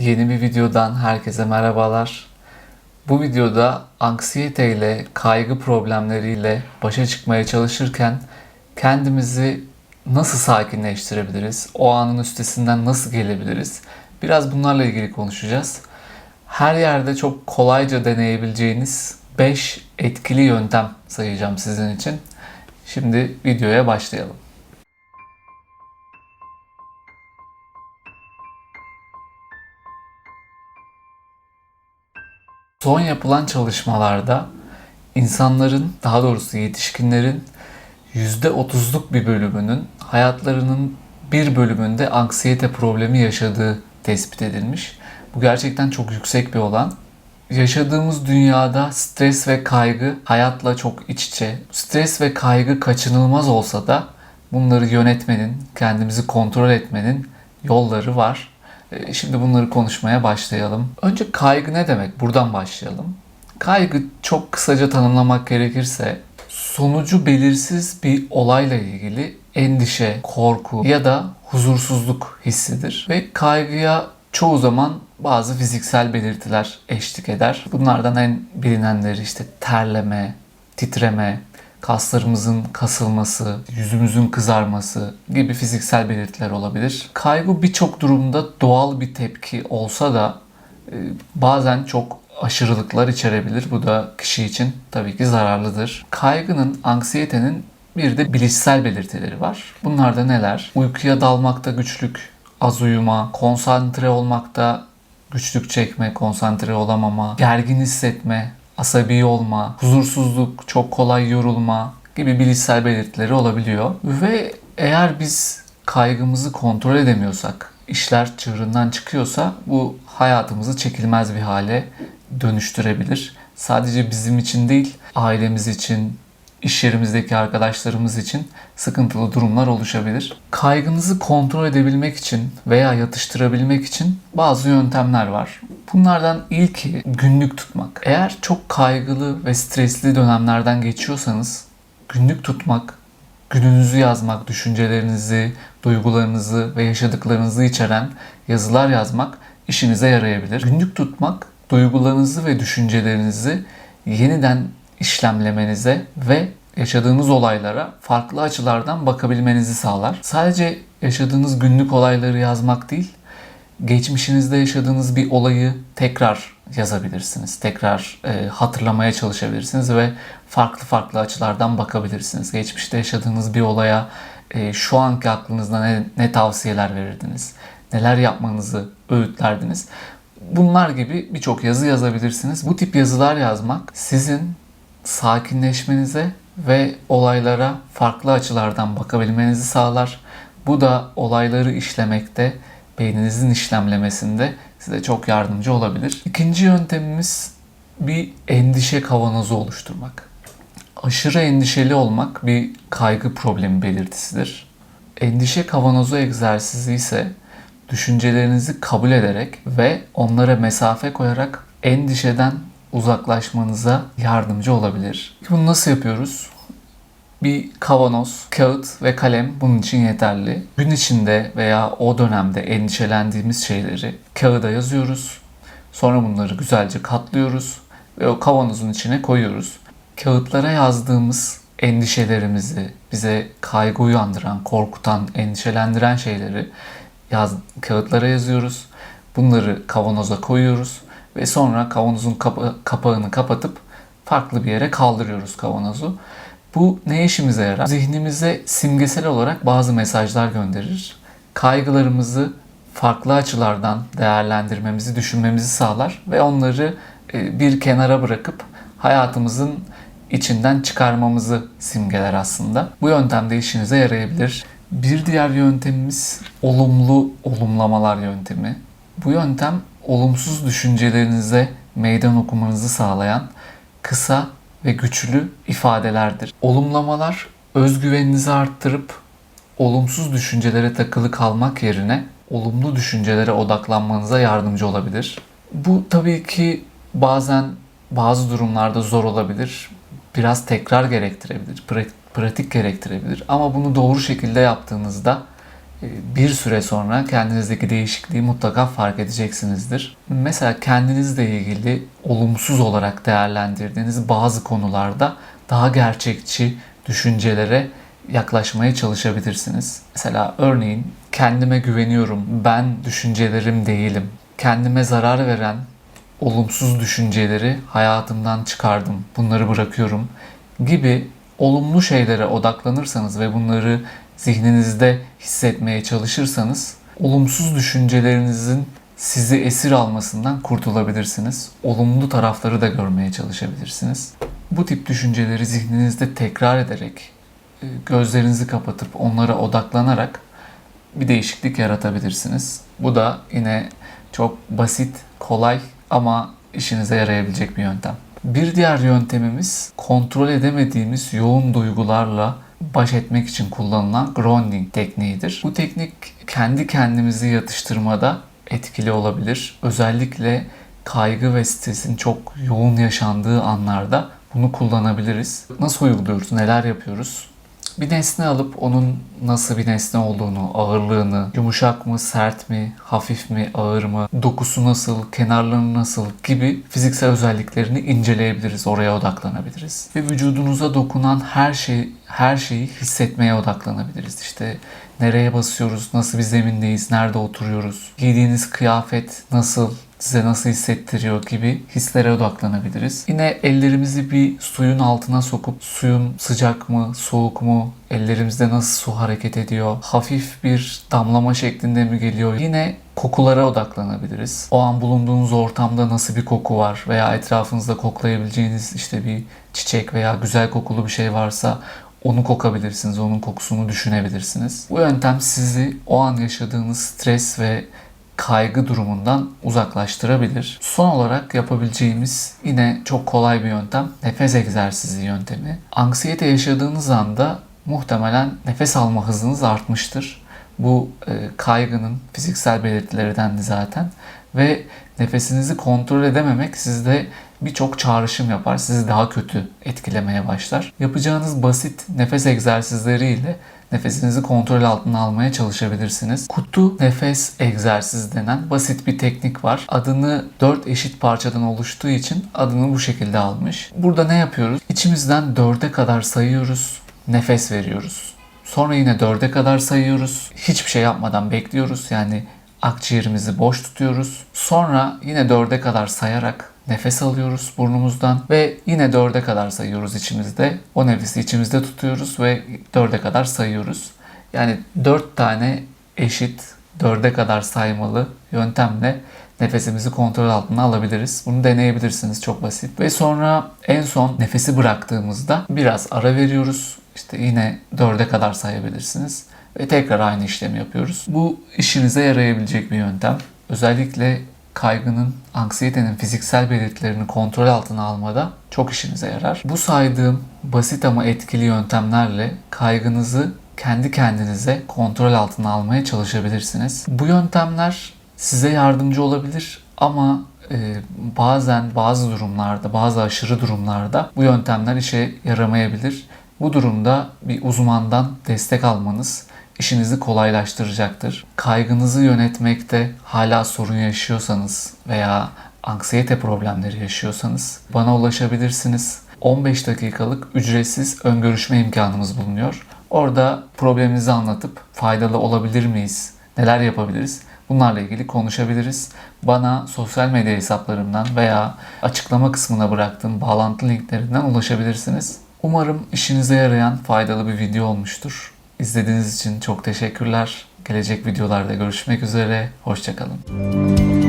Yeni bir videodan herkese merhabalar. Bu videoda anksiyete ile kaygı problemleriyle başa çıkmaya çalışırken kendimizi nasıl sakinleştirebiliriz? O anın üstesinden nasıl gelebiliriz? Biraz bunlarla ilgili konuşacağız. Her yerde çok kolayca deneyebileceğiniz 5 etkili yöntem sayacağım sizin için. Şimdi videoya başlayalım. Son yapılan çalışmalarda insanların, daha doğrusu yetişkinlerin %30'luk bir bölümünün hayatlarının bir bölümünde anksiyete problemi yaşadığı tespit edilmiş. Bu gerçekten çok yüksek bir oran. Yaşadığımız dünyada stres ve kaygı hayatla çok iç içe. Stres ve kaygı kaçınılmaz olsa da bunları yönetmenin, kendimizi kontrol etmenin yolları var. Ee, Şimdi bunları konuşmaya başlayalım. Önce kaygı ne demek? Buradan başlayalım. Kaygı çok kısaca tanımlamak gerekirse sonucu belirsiz bir olayla ilgili endişe, korku ya da huzursuzluk hissidir. Ve kaygıya çoğu zaman bazı fiziksel belirtiler eşlik eder. Bunlardan en bilinenleri işte terleme, titreme, kaslarımızın kasılması, yüzümüzün kızarması gibi fiziksel belirtiler olabilir. Kaygı birçok durumda doğal bir tepki olsa da e, bazen çok aşırılıklar içerebilir. Bu da kişi için tabii ki zararlıdır. Kaygının, anksiyetenin bir de bilişsel belirtileri var. Bunlar da neler? Uykuya dalmakta güçlük, az uyuma, konsantre olmakta güçlük çekme, konsantre olamama, gergin hissetme, asabi olma, huzursuzluk, çok kolay yorulma gibi bilişsel belirtileri olabiliyor. Ve eğer biz kaygımızı kontrol edemiyorsak, işler çığırından çıkıyorsa bu hayatımızı çekilmez bir hale dönüştürebilir. Sadece bizim için değil, ailemiz için, iş yerimizdeki arkadaşlarımız için sıkıntılı durumlar oluşabilir. Kaygınızı kontrol edebilmek için veya yatıştırabilmek için bazı yöntemler var. Bunlardan ilki günlük tutmak. Eğer çok kaygılı ve stresli dönemlerden geçiyorsanız günlük tutmak, gününüzü yazmak, düşüncelerinizi, duygularınızı ve yaşadıklarınızı içeren yazılar yazmak işinize yarayabilir. Günlük tutmak duygularınızı ve düşüncelerinizi yeniden işlemlemenize ve yaşadığınız olaylara farklı açılardan bakabilmenizi sağlar. Sadece yaşadığınız günlük olayları yazmak değil, geçmişinizde yaşadığınız bir olayı tekrar yazabilirsiniz. Tekrar e, hatırlamaya çalışabilirsiniz ve farklı farklı açılardan bakabilirsiniz. Geçmişte yaşadığınız bir olaya e, şu anki aklınızda ne, ne tavsiyeler verirdiniz? Neler yapmanızı öğütlerdiniz? Bunlar gibi birçok yazı yazabilirsiniz. Bu tip yazılar yazmak sizin sakinleşmenize ve olaylara farklı açılardan bakabilmenizi sağlar. Bu da olayları işlemekte, beyninizin işlemlemesinde size çok yardımcı olabilir. İkinci yöntemimiz bir endişe kavanozu oluşturmak. Aşırı endişeli olmak bir kaygı problemi belirtisidir. Endişe kavanozu egzersizi ise düşüncelerinizi kabul ederek ve onlara mesafe koyarak endişeden uzaklaşmanıza yardımcı olabilir. Bunu nasıl yapıyoruz? Bir kavanoz, kağıt ve kalem bunun için yeterli. Gün içinde veya o dönemde endişelendiğimiz şeyleri kağıda yazıyoruz. Sonra bunları güzelce katlıyoruz ve o kavanozun içine koyuyoruz. Kağıtlara yazdığımız endişelerimizi, bize kaygı uyandıran, korkutan, endişelendiren şeyleri yaz, kağıtlara yazıyoruz. Bunları kavanoza koyuyoruz ve sonra kavanozun kapa- kapağını kapatıp farklı bir yere kaldırıyoruz kavanozu. Bu ne işimize yarar? Zihnimize simgesel olarak bazı mesajlar gönderir. Kaygılarımızı farklı açılardan değerlendirmemizi, düşünmemizi sağlar ve onları e, bir kenara bırakıp hayatımızın içinden çıkarmamızı simgeler aslında. Bu yöntem de işinize yarayabilir. Bir diğer yöntemimiz olumlu olumlamalar yöntemi. Bu yöntem olumsuz düşüncelerinize meydan okumanızı sağlayan kısa ve güçlü ifadelerdir. Olumlamalar özgüveninizi arttırıp olumsuz düşüncelere takılı kalmak yerine olumlu düşüncelere odaklanmanıza yardımcı olabilir. Bu tabii ki bazen bazı durumlarda zor olabilir. Biraz tekrar gerektirebilir, pra- pratik gerektirebilir. Ama bunu doğru şekilde yaptığınızda bir süre sonra kendinizdeki değişikliği mutlaka fark edeceksinizdir. Mesela kendinizle ilgili olumsuz olarak değerlendirdiğiniz bazı konularda daha gerçekçi düşüncelere yaklaşmaya çalışabilirsiniz. Mesela örneğin kendime güveniyorum, ben düşüncelerim değilim. Kendime zarar veren olumsuz düşünceleri hayatımdan çıkardım, bunları bırakıyorum gibi olumlu şeylere odaklanırsanız ve bunları zihninizde hissetmeye çalışırsanız olumsuz düşüncelerinizin sizi esir almasından kurtulabilirsiniz. Olumlu tarafları da görmeye çalışabilirsiniz. Bu tip düşünceleri zihninizde tekrar ederek, e, gözlerinizi kapatıp onlara odaklanarak bir değişiklik yaratabilirsiniz. Bu da yine çok basit, kolay ama işinize yarayabilecek bir yöntem. Bir diğer yöntemimiz kontrol edemediğimiz yoğun duygularla baş etmek için kullanılan grounding tekniğidir. Bu teknik kendi kendimizi yatıştırmada etkili olabilir. Özellikle kaygı ve stresin çok yoğun yaşandığı anlarda bunu kullanabiliriz. Nasıl uyguluyoruz? Neler yapıyoruz? Bir nesne alıp onun nasıl bir nesne olduğunu, ağırlığını, yumuşak mı, sert mi, hafif mi, ağır mı, dokusu nasıl, kenarları nasıl gibi fiziksel özelliklerini inceleyebiliriz, oraya odaklanabiliriz. Ve vücudunuza dokunan her şey her şeyi hissetmeye odaklanabiliriz. İşte nereye basıyoruz, nasıl bir zemindeyiz, nerede oturuyoruz, giydiğiniz kıyafet nasıl, size nasıl hissettiriyor gibi hislere odaklanabiliriz. Yine ellerimizi bir suyun altına sokup suyun sıcak mı, soğuk mu, ellerimizde nasıl su hareket ediyor, hafif bir damlama şeklinde mi geliyor? Yine kokulara odaklanabiliriz. O an bulunduğunuz ortamda nasıl bir koku var veya etrafınızda koklayabileceğiniz işte bir çiçek veya güzel kokulu bir şey varsa onu kokabilirsiniz, onun kokusunu düşünebilirsiniz. Bu yöntem sizi o an yaşadığınız stres ve kaygı durumundan uzaklaştırabilir. Son olarak yapabileceğimiz yine çok kolay bir yöntem nefes egzersizi yöntemi. Anksiyete yaşadığınız anda muhtemelen nefes alma hızınız artmıştır. Bu e, kaygının fiziksel belirtilerinden zaten ve nefesinizi kontrol edememek sizde birçok çağrışım yapar. Sizi daha kötü etkilemeye başlar. Yapacağınız basit nefes egzersizleriyle nefesinizi kontrol altına almaya çalışabilirsiniz. Kutu nefes egzersizi denen basit bir teknik var. Adını 4 eşit parçadan oluştuğu için adını bu şekilde almış. Burada ne yapıyoruz? İçimizden 4'e kadar sayıyoruz. Nefes veriyoruz. Sonra yine 4'e kadar sayıyoruz. Hiçbir şey yapmadan bekliyoruz. Yani akciğerimizi boş tutuyoruz. Sonra yine 4'e kadar sayarak nefes alıyoruz burnumuzdan ve yine dörde kadar sayıyoruz içimizde. O nefesi içimizde tutuyoruz ve dörde kadar sayıyoruz. Yani dört tane eşit dörde kadar saymalı yöntemle nefesimizi kontrol altına alabiliriz. Bunu deneyebilirsiniz çok basit. Ve sonra en son nefesi bıraktığımızda biraz ara veriyoruz. İşte yine dörde kadar sayabilirsiniz. Ve tekrar aynı işlemi yapıyoruz. Bu işinize yarayabilecek bir yöntem. Özellikle kaygının, anksiyetenin fiziksel belirtilerini kontrol altına almada çok işinize yarar. Bu saydığım basit ama etkili yöntemlerle kaygınızı kendi kendinize kontrol altına almaya çalışabilirsiniz. Bu yöntemler size yardımcı olabilir ama e, bazen bazı durumlarda, bazı aşırı durumlarda bu yöntemler işe yaramayabilir. Bu durumda bir uzmandan destek almanız işinizi kolaylaştıracaktır. Kaygınızı yönetmekte hala sorun yaşıyorsanız veya anksiyete problemleri yaşıyorsanız bana ulaşabilirsiniz. 15 dakikalık ücretsiz ön görüşme imkanımız bulunuyor. Orada probleminizi anlatıp faydalı olabilir miyiz? Neler yapabiliriz? Bunlarla ilgili konuşabiliriz. Bana sosyal medya hesaplarımdan veya açıklama kısmına bıraktığım bağlantı linklerinden ulaşabilirsiniz. Umarım işinize yarayan faydalı bir video olmuştur. İzlediğiniz için çok teşekkürler. Gelecek videolarda görüşmek üzere. Hoşçakalın.